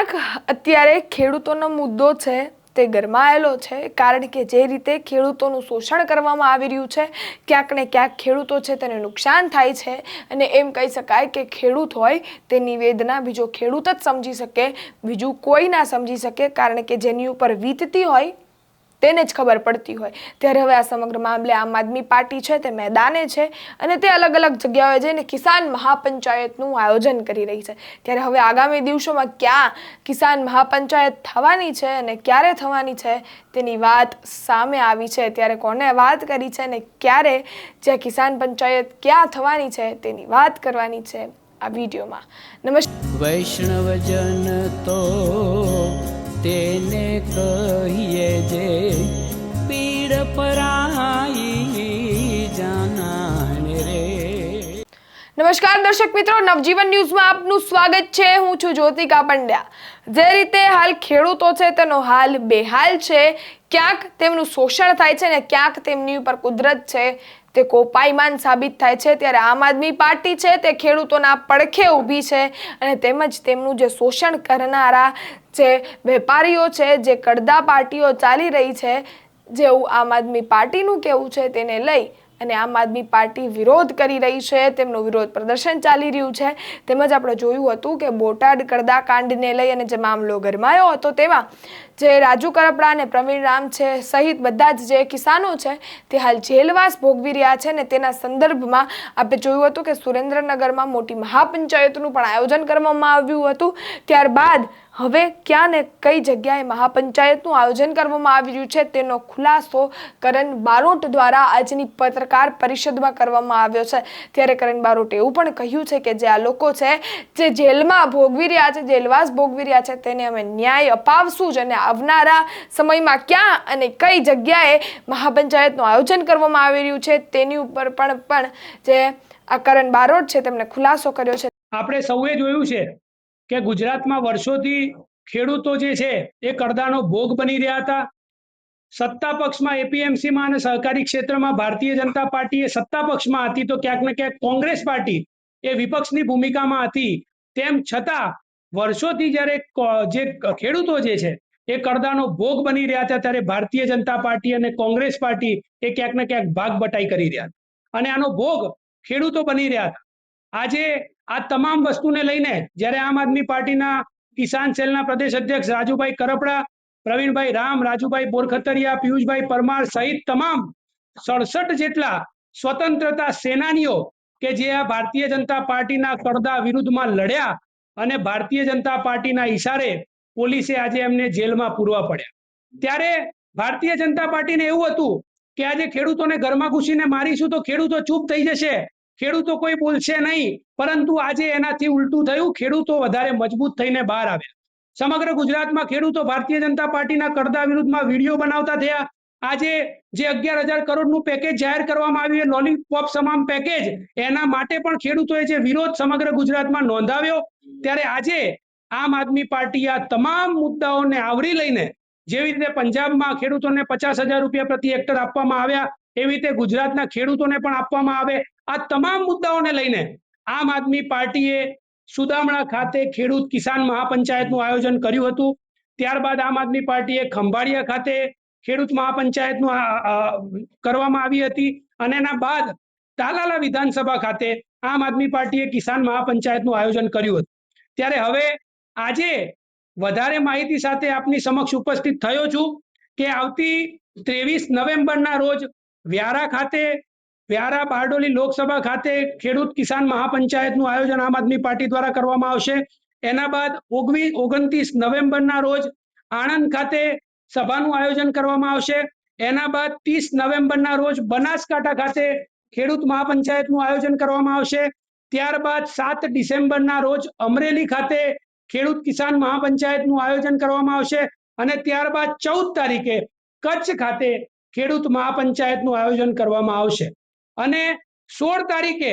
ક્યાંક અત્યારે ખેડૂતોનો મુદ્દો છે, તે ગરમાયેલો છે, કારણ કે જે રીતે ખેડૂતોનું શોષણ કરવામાં આવી રહ્યું છે, ક્યાંક ને ક્યાંક ખેડૂતો છે તેને નુકસાન થાય છે અને એમ કહી શકાય કે ખેડૂત હોય તેની વેદના બીજો ખેડૂત જ સમજી શકે, બીજું કોઈ ના સમજી શકે, કારણ કે જેની ઉપર વીતતી હોય તેને જ ખબર પડતી હોય. ત્યારે હવે આ સમગ્ર મામલે આમ આદમી પાર્ટી છે, તે મેદાને છે અને તે અલગ અલગ જગ્યાઓએ જઈને કિસાન મહાપંચાયતનું આયોજન કરી રહી છે. ત્યારે હવે આગામી દિવસોમાં ક્યાં કિસાન મહાપંચાયત થવાની છે અને ક્યારે થવાની છે, તેની વાત સામે આવી છે. ત્યારે કોને વાત કરી છે અને ક્યારે જે કિસાન પંચાયત ક્યાં થવાની છે, તેની વાત કરવાની છે આ વિડીયોમાં. નમસ્કાર વૈષ્ણવજન તો તેને કહીએ જે પીડ પરાઈ જાનાને રે. નમસ્કાર દર્શક મિત્રો, નવજીવન ન્યૂઝમાં આપનું સ્વાગત છે. હું છું જ્યોતિકા પંડ્યા. જે રીતે હાલ ખેડૂતો છે, તેનો હાલ બેહાલ છે. ક્યાંક તેમનું શોષણ થાય છે ને ક્યાંક તેમની ઉપર કુદરત છે. તે કોપાયમાન સાબિત થાય છે, ત્યારે આમ આદમી પાર્ટી છે, તે ખેડૂતોના પડખે ઊભી છે અને તેમજ તેમનું જે શોષણ કરનારા જે વેપારીઓ છે, જે કડદા પાર્ટીઓ ચાલી રહી છે, જેવું આમ આદમી પાર્ટીનું કહેવું છે, તેને લઈ અને આમ આદમી પાર્ટી વિરોધ કરી રહી છે, તેમનું વિરોધ પ્રદર્શન ચાલી રહ્યું છે. તેમજ આપણે જોયું હતું કે બોટાદ કડદા કાંડને લઈ અને જે મામલો ગરમાયો હતો, તેમાં જે રાજુ કરપડા અને પ્રવીણ રામ છે, સહિત બધા જ જે કિસાનો છે, તે હાલ જેલવાસ ભોગવી રહ્યા છે ને તેના સંદર્ભમાં આપણે જોયું હતું કે સુરેન્દ્રનગરમાં મોટી મહાપંચાયતનું પણ આયોજન કરવામાં આવ્યું હતું. ત્યારબાદ હવે ક્યાં ને કઈ જગ્યાએ મહાપંચાયતનું આયોજન કરવામાં આવી રહ્યું છે તેનો ખુલાસો કરણ બારોટ દ્વારા આજની પત્રકાર પરિષદમાં કરવામાં આવ્યો છે. ત્યારે કરણ બારોટે એવું પણ કહ્યું છે કે જે આ લોકો છે, જે જેલમાં ભોગવી રહ્યા છે, જેલવાસ ભોગવી રહ્યા છે, તેને અમે ન્યાય અપાવશું જ અને આવનારા સમયમાં ક્યાં અને કઈ જગ્યાએ મહાપંચાયતનું આયોજન કરવામાં આવી રહ્યું છે તેની ઉપર પણ પણ જે આ કરણ બારોટ છે તેમણે ખુલાસો કર્યો છે. આપણે સૌએ જોયું છે કે ગુજરાતમાં વર્ષોથી ખેડૂતો જે છે એ કરદાનો ભોગ બની રહ્યા હતા. સત્તા પક્ષમાં એપીએમસીમાં અને સહકારી ક્ષેત્રમાં ભારતીય જનતા પાર્ટી એ સત્તા પક્ષમાં હતી તો ક્યાંક ને ક્યાંક કોંગ્રેસ પાર્ટી એ વિપક્ષની ભૂમિકામાં હતી. તેમ છતાં વર્ષોથી જ્યારે જે ખેડૂતો જે છે એ કરદાનો ભોગ બની રહ્યા હતા ત્યારે ભારતીય જનતા પાર્ટી અને કોંગ્રેસ પાર્ટી એ ક્યાંક ને ક્યાંક ભાગ બટાઈ કરી રહ્યા અને આનો ભોગ ખેડૂતો બની રહ્યા હતા આજે આ તમામ વસ્તુને લઈને જ્યારે આમ આદમી પાર્ટીના કિસાન સેલના પ્રદેશ અધ્યક્ષ રાજુભાઈ કરપડા, પ્રવીણભાઈ રામ, રાજુભાઈ બોરખતરિયા, પિયુષભાઈ પરમાર સહિત તમામ સડસઠ જેટલા સ્વતંત્રતા સેનાનીઓ કે જે આ ભારતીય જનતા પાર્ટીના કરદા વિરુદ્ધમાં લડ્યા અને ભારતીય જનતા પાર્ટીના ઈશારે પોલીસે આજે એમને જેલમાં પૂરવા પડ્યા. ત્યારે ભારતીય જનતા પાર્ટીને એવું હતું કે આજે ખેડૂતોને ઘરમાં ઘૂસીને મારીશું તો ખેડૂતો ચૂપ થઈ જશે. ખેડૂતો કોઈ બોલશે નહીં, પરંતુ આજે એનાથી ઉલટું થયું, ખેડૂતો વધારે મજબૂત થઈને બહાર આવ્યા. સમગ્ર ગુજરાતમાં ખેડૂતો ભારતીય જનતા પાર્ટીના કરદા વિરુદ્ધમાં વીડિયો બનાવતા થયા. આજે જે અગિયાર હજાર કરોડનું પેકેજ જાહેર કરવામાં આવ્યું એ લોલીપોપ સમાન પેકેજ, એના માટે પણ ખેડૂતોએ જે વિરોધ સમગ્ર ગુજરાતમાં નોંધાવ્યો. ત્યારે આજે આમ આદમી પાર્ટી આ તમામ મુદ્દાઓને આવરી લઈને જેવી રીતે પંજાબમાં ખેડૂતોને પચાસ હજાર રૂપિયા પ્રતિ હેક્ટર આપવામાં આવ્યા, એવી રીતે ગુજરાતના ખેડૂતોને પણ આપવામાં આવે. આ તમામ મુદ્દાઓને લઈને આમ આદમી પાર્ટીએ સુદામણા ખાતે ખેડૂત કિસાન મહાપંચાયતનું આયોજન કર્યું હતું. ત્યારબાદ આમ આદમી પાર્ટીએ ખંભાળિયા ખાતે ખેડૂત મહાપંચાયતનું કરવામાં આવી હતી અને એના બાદ તાલાલા વિધાનસભા ખાતે આમ આદમી પાર્ટીએ કિસાન મહાપંચાયતનું આયોજન કર્યું હતું. ત્યારે હવે આજે વધારે માહિતી સાથે આપની સમક્ષ ઉપસ્થિત થયો છું કે આવતી ત્રેવીસ નવેમ્બરના રોજ વ્યારા ખાતે, વ્યારા બારડોલી લોકસભા ખાતે ખેડૂત કિસાન મહાપંચાયતનું આયોજન આમ આદમી પાર્ટી દ્વારા કરવામાં આવશે. એના બાદ ઓગણીસ ઓગણત્રીસ નવેમ્બરના રોજ આણંદ ખાતે સભાનું આયોજન કરવામાં આવશે. એના બાદ ત્રીસ નવેમ્બરના રોજ બનાસકાંઠા ખાતે ખેડૂત મહાપંચાયતનું આયોજન કરવામાં આવશે. ત્યારબાદ સાત ડિસેમ્બરના રોજ અમરેલી ખાતે ખેડૂત કિસાન મહાપંચાયતનું આયોજન કરવામાં આવશે અને ત્યારબાદ ચૌદ તારીખે કચ્છ ખાતે ખેડૂત મહાપંચાયતનું આયોજન કરવામાં આવશે. અને સોળ તારીખે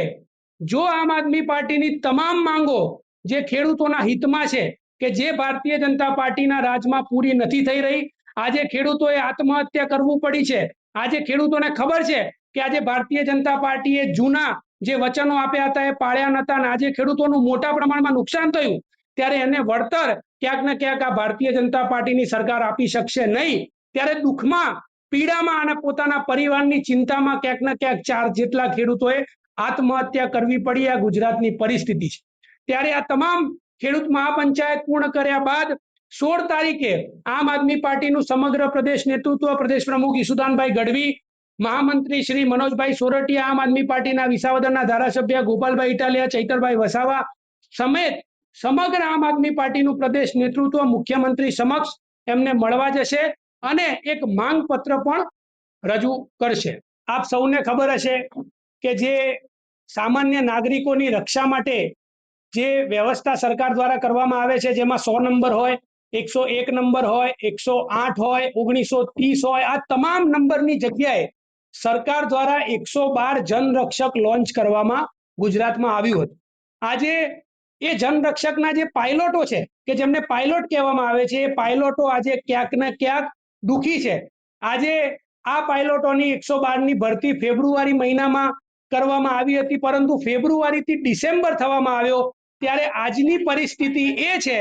જો આમ આદમી પાર્ટીની તમામ માંગો જે ખેડૂતોના હિતમાં છે કે જે ભારતીય જનતા પાર્ટીના રાજમાં પૂરી નથી થઈ રહી, આજે ખેડૂતોએ આત્મહત્યા કરવું પડી છે, આજે ખેડૂતોને ખબર છે કે આજે ભારતીય જનતા પાર્ટીએ જૂના જે વચનો આપ્યા હતા એ પાળ્યા નતા અને આજે ખેડૂતોનું મોટા પ્રમાણમાં નુકસાન થયું ત્યારે એને વળતર ક્યાંક ને ક્યાંક આ ભારતીય જનતા પાર્ટીની સરકાર આપી શકશે નહીં. ત્યારે દુઃખમાં, પીડામાં અને પોતાના પરિવારની ચિંતામાં ક્યાંક ને ક્યાંક ચાર જેટલા ખેડૂતોએ આત્મહત્યા કરવી પડી. આ ગુજરાતની પરિસ્થિતિ છે. ત્યારે આ તમામ ખેડૂત મહાપંચાયત પૂર્ણ કર્યા બાદ સોળ તારીખે આમ આદમી પાર્ટીનું સમગ્ર પ્રદેશ નેતૃત્વ પ્રદેશ પ્રમુખ ઈસુદાનભાઈ ગઢવી, મહામંત્રી શ્રી મનોજભાઈ સોરઠિયા, આમ આદમી પાર્ટીના વિસાવદરના ધારાસભ્ય ગોપાલભાઈ ઇટાલિયા, ચૈતરભાઈ વસાવા સમેત સમગ્ર આમ આદમી પાર્ટીનું પ્રદેશ નેતૃત્વ મુખ્યમંત્રી સમક્ષ એમને મળવા જશે અને એક માંગ પત્ર પણ રજૂ કરશે. આપ સૌને ખબર હશે કે જે સામાન્ય નાગરિકોની રક્ષા માટે જે વ્યવસ્થા સરકાર દ્વારા કરવામાં આવે છે, જેમાં સો નંબર હોય, એકસો એક નંબર હોય, એકસો આઠ હોય, ઓગણીસો ત્રીસ હોય, આ તમામ નંબરની જગ્યાએ સરકાર દ્વારા એકસો બાર જનરક્ષક લોન્ચ કરવામાં ગુજરાતમાં આવ્યું હતું. આજે એ જનરક્ષકના જે પાયલોટો છે, કે જેમને પાયલોટ કહેવામાં આવે છે, એ પાયલોટો આજે ક્યાંક ને ક્યાંક દુખી છે. આજે આ પાયલોટોની એકસો બારની ભરતી ફેબ્રુઆરી મહિનામાં કરવામાં આવી હતી, પરંતુ ફેબ્રુઆરીથી ડિસેમ્બર થવામાં આવ્યો. ત્યારે આજની પરિસ્થિતિ એ છે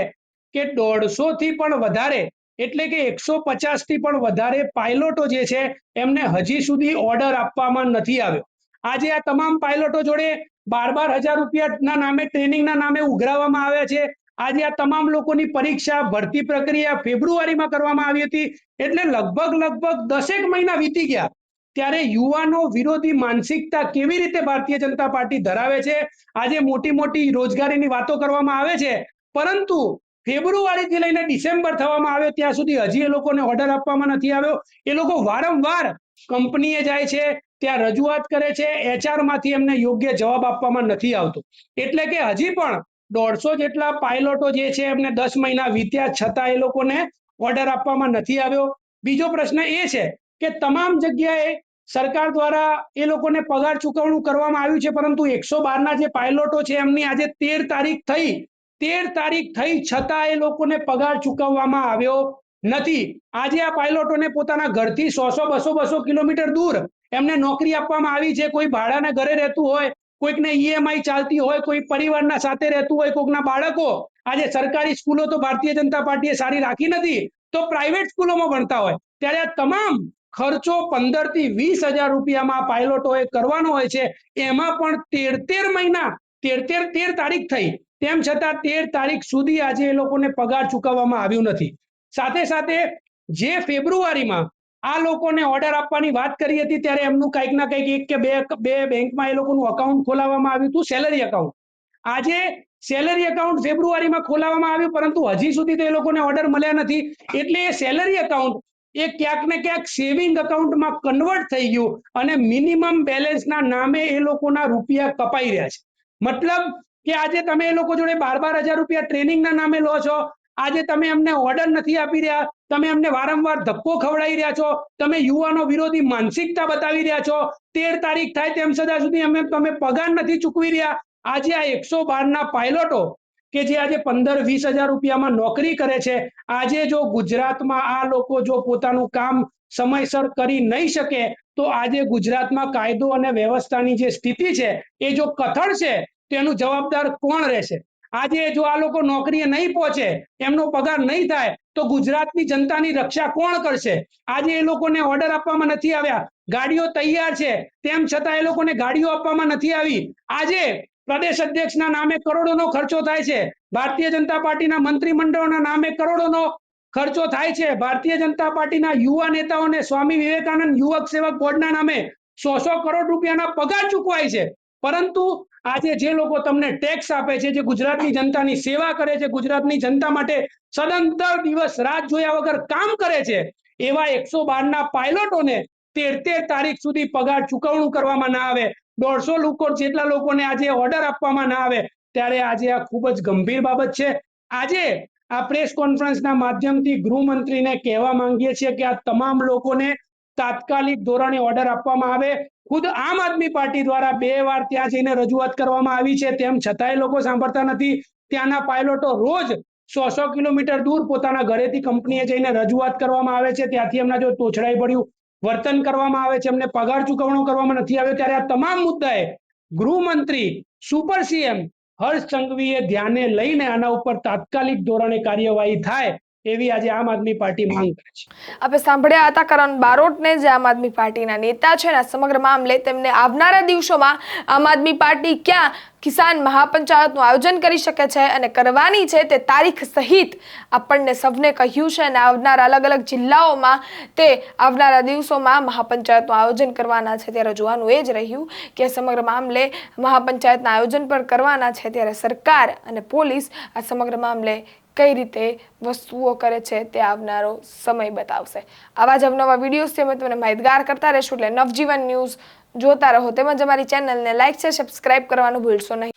કે દોઢસોથી પણ વધારે, એટલે કે એકસો પચાસથી પણ વધારે પાયલોટો જે છે, એમને હજી સુધી ઓર્ડર આપવામાં નથી આવ્યો. આજે આ તમામ પાયલોટો જોડે બાર બાર હજાર રૂપિયાના નામે ટ્રેનિંગના નામે ઉઘરાવવામાં આવ્યા છે. આજે આ તમામ લોકોની પરીક્ષા, ભરતી પ્રક્રિયા ફેબ્રુઆરીમાં કરવામાં આવી હતી. એટલે લગભગ લગભગ દસેક મહિના વીતી ગયા ત્યારે યુવાનો વિરોધી માનસિકતા કેવી રીતે ભારતીય જનતા પાર્ટી ધરાવે છે? આજે મોટી મોટી રોજગારીની વાતો કરવામાં આવે છે. પરંતુ ફેબ્રુઆરીથી લઈને ડિસેમ્બર થવામાં આવ્યો ત્યાં સુધી હજી એ લોકોને ઓર્ડર આપવામાં નથી આવ્યો. એ લોકો વારંવાર કંપનીએ જાય છે ત્યાં રજૂઆત કરે છે એચઆરમાંથી એમને યોગ્ય જવાબ આપવામાં નથી આવતો. એટલે કે હજી પણ દોઢસો જેટલા પાયલોટો જે છે, એમને દસ મહિના વીત્યા છતાં એ લોકોને ઓર્ડર આપવામાં નથી આવ્યો. બીજો પ્રશ્ન એ છે કે તમામ જગ્યાએ સરકાર દ્વારા એ લોકોને પગાર ચૂકવણું કરવામાં આવ્યું છે, પરંતુ એકસો બારના જે પાયલોટો છે, એમની આજે તેર તારીખ થઈ. તેર તારીખ થઈ છતાં એ લોકોને પગાર ચૂકવવામાં આવ્યો નથી. આજે આ પાયલોટોને પોતાના ઘરથી સો સો બસો બસો કિલોમીટર દૂર એમને નોકરી આપવામાં આવી છે કોઈ ભાડાના ઘરે રહેતું હોય, કોઈકને ઈએમઆઈ ચાલતી હોય, કોઈ પરિવારના સાથે રહેતું હોય કોઈકના બાળકો, આજે સરકારી સ્કૂલો તો ભારતીય જનતા પાર્ટીએ સારી રાખી નથી, તો પ્રાઇવેટ સ્કૂલોમાં ભણતા હોય. ત્યારે આ તમામ ખર્ચો પંદરથી વીસ હજાર રૂપિયામાં પાયલોટોએ કરવાનો હોય છે. એમાં પણ તેર તેર મહિના તેર તેર તેર તારીખ થઈ. તેમ છતાં તેર તારીખ સુધી આજે એ લોકોને પગાર ચૂકવવામાં આવ્યું નથી. સાથે સાથે જે ફેબ્રુઆરીમાં આ લોકોને ઓર્ડર આપવાની વાત કરી હતી ત્યારે એમનું કંઈક ના કંઈક એક કે બે બે બેંકમાં એ લોકોનું અકાઉન્ટ ખોલાવવામાં આવ્યું હતું સેલરી અકાઉન્ટ આજે સેલરી અકાઉન્ટ ફેબ્રુઆરીમાં ખોલાવવામાં આવ્યું, પરંતુ હજી સુધી તો એ લોકોને ઓર્ડર મળ્યા નથી. એટલે એ સેલરી અકાઉન્ટ એ ક્યાંક ને ક્યાંક સેવિંગ અકાઉન્ટમાં કન્વર્ટ થઈ ગયું અને મિનિમમ બેલેન્સના નામે એ લોકોના રૂપિયા કપાઈ રહ્યા છે. મતલબ કે આજે તમે એ લોકો જોડે બાર બાર હજાર રૂપિયા ટ્રેનિંગના નામે લો છો આજે તમે એમને ઓર્ડર નથી આપી રહ્યા, તમે એમને વારંવાર ધક્કો ખવડાવી રહ્યા છો, તમે યુવાનો વિરોધી માનસિકતા બતાવી રહ્યા છો, તેર તારીખ થાય તેમ સદા સુધી અમે તમે પગાર નથી ચૂકવી રહ્યા. આજે આ એકસો બારના પાયલોટો કે જે આજે પંદર વીસ હજાર રૂપિયામાં નોકરી કરે છે, આજે જો ગુજરાતમાં આ લોકો જો પોતાનું કામ સમયસર કરી નહીં શકે, તો આજે ગુજરાતમાં કાયદો અને વ્યવસ્થાની જે સ્થિતિ છે, એ જો કથળ છે, તેનું જવાબદાર કોણ રહેશે? આજે જો આ લોકો નોકરીએ નહીં પહોંચે, એમનો પગાર નહીં થાય, તો ગુજરાતની જનતાની રક્ષા કોણ કરશે? આજે એ લોકોને ઓર્ડર આપવામાં નથી આવ્યા. ગાડીઓ તૈયાર છે. તેમ છતાં એ લોકોને ગાડીઓ આપવામાં નથી આવી. આજે પ્રદેશ અધ્યક્ષના નામે કરોડોનો ખર્ચો થાય છે. ભારતીય જનતા પાર્ટીના મંત્રીમંડળના નામે કરોડોનો ખર્ચો થાય છે. ભારતીય જનતા પાર્ટીના યુવા નેતાઓને સ્વામી વિવેકાનંદ યુવક સેવક બોર્ડના નામે સો સો કરોડ રૂપિયાના પગાર ચૂકવાય છે. પરંતુ આજે જે લોકો તમને ટેક્સ આપે છે, જે ગુજરાતની જનતાની સેવા કરે છે, ગુજરાતની જનતા માટે સદંતર દિવસ રાત જોયા વગર કામ કરે છે, એવા એકસો બારના પાયલોટોને તેર તેર તારીખ સુધી પગાર ચૂકવણું કરવામાં ના આવે. દોઢસો લોકો જેટલા લોકોને આજે ઓર્ડર આપવામાં ના આવે, ત્યારે આજે આ ખૂબ જ ગંભીર બાબત છે. આજે આ પ્રેસ કોન્ફરન્સના માધ્યમથી ગૃહમંત્રીને કહેવા માંગીએ છીએ કે આ તમામ લોકોને તાત્કાલિક ધોરણે ઓર્ડર આપવામાં આવે. ખુદ આમ આદમી પાર્ટી દ્વારા બે વાર ત્યાં જઈને રજૂઆત કરવામાં આવી છે. તેમ છતાંય લોકો સાંભળતા નથી. ત્યાંના પાયલોટો રોજ સો સો કિલોમીટર દૂર પોતાના ઘરેથી કંપનીએ જઈને રજૂઆત કરવામાં આવે છે. ત્યાંથી એમના જો તોછડાઈ પડ્યું, વર્તન કરવામાં આવે છે, એમને પગાર ચૂકવણો કરવામાં નથી આવ્યો. ત્યારે આ તમામ મુદ્દાએ ગૃહમંત્રી, સુપર સીએમ હર્ષ સંઘવીએ ધ્યાને લઈને આના ઉપર તાત્કાલિક ધોરણે કાર્યવાહી થાય એવી આજે આમ આદમી પાર્ટી માંગ કરે છે. આપણે સાંભળ્યા હતા કરણ બારોટને જે આમ આદમી પાર્ટીના નેતા છે ને સમગ્ર મામલે તેમને આવનારા દિવસોમાં આમ આદમી પાર્ટી ક્યાં કિસાન મહાપંચાયતનું આયોજન કરી શકે છે અને કરવાની છે તે તારીખ સહિત આપણને સૌને કહ્યું છે અને આવનારા અલગ અલગ જિલ્લાઓમાં તે આવનારા દિવસોમાં મહાપંચાયતનું આયોજન કરવાના છે. ત્યારે જોવાનું એ જ રહ્યું કે સમગ્ર મામલે મહાપંચાયતના આયોજન પણ કરવાના છે. ત્યારે સરકાર અને પોલીસ આ સમગ્ર મામલે કઈ રીતે વસ્તુઓ કરે છે તે આવનારો સમય બતાવશે. આવા જ અવનવા વિડીયોઝથી અમે તમને માહિતગાર કરતા રહેશું એટલે નવજીવન ન્યૂઝ જોતા રહો. તેમજ અમારી ચેનલને લાઈક છે સબસ્ક્રાઇબ કરવાનું ભૂલશો નહીં.